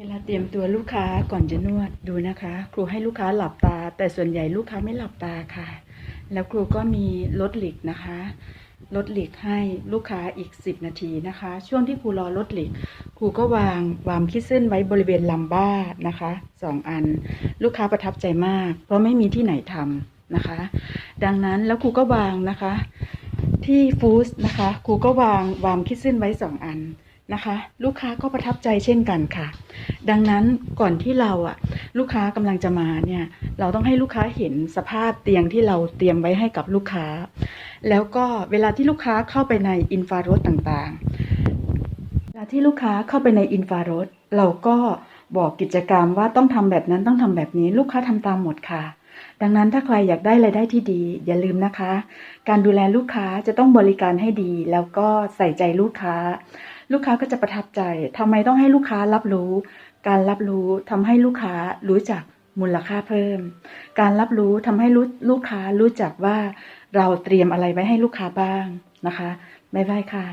เวลาเตรียมตัวลูกค้าก่อนจะนวดดูนะคะ ครูให้ลูกค้าหลับตา แต่ส่วนใหญ่ลูกค้าไม่หลับตาค่ะ แล้วครูก็มีลดหลีกนะคะลดหลีกให้ลูกค้าอีก 10 นาทีนะคะ ช่วงที่ครูรอลดหลีกครูก็วางวามคิดเส้นไว้บริเวณลำบ้านะคะสองอัน ลูกค้าประทับใจมาก เพราะไม่มีที่ไหนทำนะคะ ดังนั้นแล้วครูก็วางนะคะ ที่ฟูสนะคะครูก็วางวามคิดเส้นไว้สองอัน นะคะ ลูกค้าก็ประทับใจเช่นกันค่ะ ดังนั้นก่อนที่เราอะลูกค้ากำลังจะมาเนี่ยเราต้องให้ลูกค้าเห็นสภาพเตียงที่เราเตรียมไว้ให้กับลูกค้า แล้วก็เวลาที่ลูกค้าเข้าไปในอินฟราโรดต่างๆเวลาที่ลูกค้าเข้าไปในอินฟราโรดเราก็บอกกิจกรรมว่าต้องทำแบบนั้นต้องทำแบบนี้ลูกค้าทำตามหมดค่ะ ดังนั้นถ้าใครอยากได้รายได้ที่ดี อย่าลืมนะคะ การดูแลลูกค้าจะต้องบริการให้ดี แล้วก็ใส่ใจลูกค้า ลูกค้าก็จะประทับใจทำไมต้องให้ลูกค้ารับรู้ การรับรู้ทำให้ลูกค้ารู้จักมูลค่าเพิ่ม การรับรู้ทำให้ลูลูกค้ารู้จักว่าเราเตรียมอะไรไว้ให้ลูกค้าบ้างนะคะบ๊ายบายค่ะ